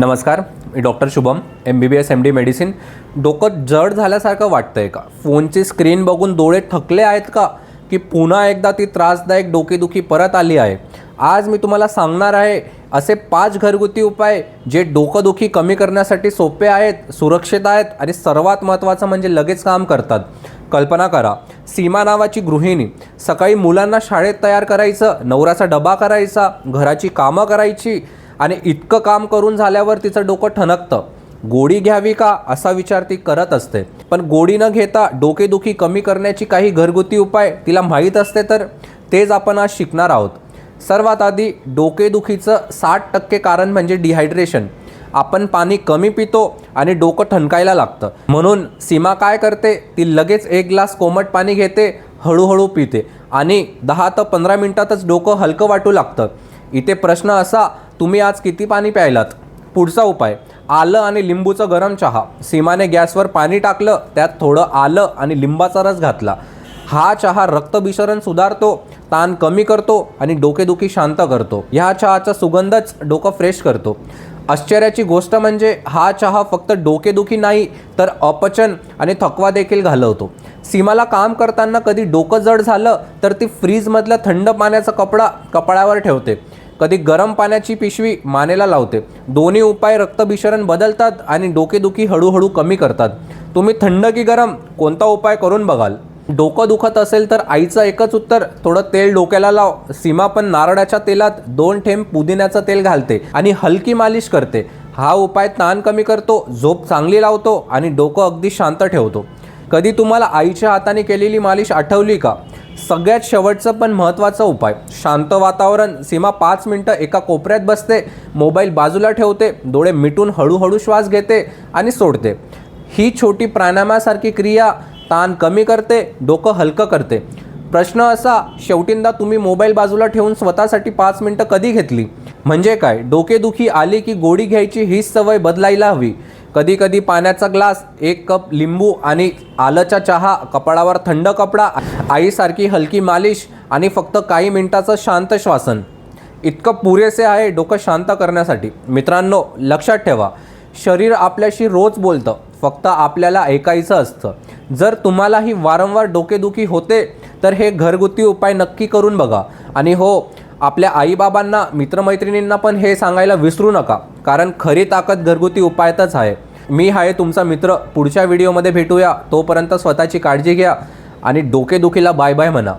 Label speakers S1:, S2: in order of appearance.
S1: नमस्कार मी doctor Shubham M B B S M D medicine डोकं जड झाल्यासारखं वाटतंय का? फोनची स्क्रीन बघून डोळे थकले आहेत का? की पुन्हा एकदा ती त्रासदायक डोकेदुखी परत आली आहे? आज मी तुम्हाला सांगणार आहे असे पाच घरगुती उपाय जे डोकंदुखी कमी करण्यासाठी सोपे आहेत सुरक्षित आहेत आणि सर्वात महत्त्वाचं म्हणजे लगेच काम करतात. कल्पना करा सीमा नावाची गृहिणी सकाळी मुलांना शाळेत तयार करायचं नवऱ्याचा डबा करायचा घराची कामं करायची आणि इतकं काम करून झाल्यावर तिचं डोकं ठणकतं. गोडी घ्यावी का? असा विचार ती करत असते. पण गोडी न घेता डोकेदुखी कमी करण्याची काही घरगुती उपाय तिला माहीत असते तर तेच आपण आज शिकणार आहोत. सर्वात आधी डोकेदुखीचं साठ टक्के कारण म्हणजे डिहायड्रेशन. आपण पाणी कमी पितो आणि डोकं ठणकायला लागतं. म्हणून सीमा काय करते? ती लगेच एक ग्लास कोमट पाणी घेते हळूहळू पिते आणि दहा तर पंधरा मिनटातच डोकं हलकं वाटू लागतं. इथे प्रश्न असा तुम्ही आज किती पाणी प्यायलात? पुढचा उपाय आलं आणि लिंबूचं गरम चहा. सीमाने गॅसवर पाणी टाकलं त्यात थोडं आलं आणि लिंबाचा रस घातला. हा चहा रक्तभिसरण सुधारतो ताण कमी करतो आणि डोकेदुखी शांत करतो. ह्या चहाचा सुगंधच डोकं फ्रेश करतो. आश्चर्याची गोष्ट म्हणजे हा चहा फक्त डोकेदुखी नाही तर अपचन आणि थकवा देखील घालवतो. सीमाला काम करताना कधी डोकं जड झालं तर ती फ्रीजमधलं थंड पाण्याचा कपडा कपाळावर ठेवते. कधी गरम पाण्याची पिशवी मानेला लावते. दोन्ही उपाय रक्तभिसरण बदलतात आणि डोकेदुखी हळूहळू कमी करतात. तुम्ही थंड की गरम? कोणता उपाय करून बघाल? डोकं दुखत असेल तर आईचं एकच उत्तर थोडं तेल डोक्याला लाव. सीमा पण नारळाच्या तेलात दोन ठेंब पुदिन्याचं तेल घालते आणि हलकी मालिश करते. हा उपाय ताण कमी करतो झोप चांगली लावतो आणि डोकं अगदी शांत ठेवतो. कधी तुम्हाला आईच्या हाताने केलेली मालिश आठवली का? सगळ्यात शेवटचं पण महत्त्वाचा उपाय. शांत वातावरण सीमा पाच मिनटं एका कोपऱ्यात बसते मोबाईल बाजूला ठेवते डोळे मिटून हळूहळू श्वास घेते आणि सोडते. ही छोटी प्राणायामासारखी क्रिया ताण कमी करते डोकं हलकं करते. प्रश्न असा शेवटींदा तुम्ही मोबाईल बाजूला ठेवून स्वतःसाठी पाच मिनटं कधी घेतली? म्हणजे काय? डोकेदुखी आली की गोडी घ्यायची हीच सवय बदलायला हवी. कधी कधी पाण्याचा ग्लास एक कप लिंबू आणि आलंचा चहा कपाळावर थंड कपडा आईसारखी हलकी मालिश आणि फक्त काही मिनिटाचं शांत श्वासन. इतकं पुरेसे आहे डोकं शांत करण्यासाठी. मित्रांनो लक्षात ठेवा शरीर आपल्याशी रोज बोलतं फक्त आपल्याला ऐकायचं असतं. जर तुम्हालाही वारंवार डोकेदुखी होते तर हे घरगुती उपाय नक्की करून बघा. आणि हो आपल्या आईबाबांना मित्रमैत्रिणींना पण हे सांगायला विसरू नका कारण खरी ताकद घरगुती उपायातच आहे. मी आहे तुमचा मित्र पुढच्या व्हिडिओमध्ये भेटूया. तोपर्यंत स्वतःची काळजी घ्या आणि डोकेदुखीला बाय बाय म्हणा.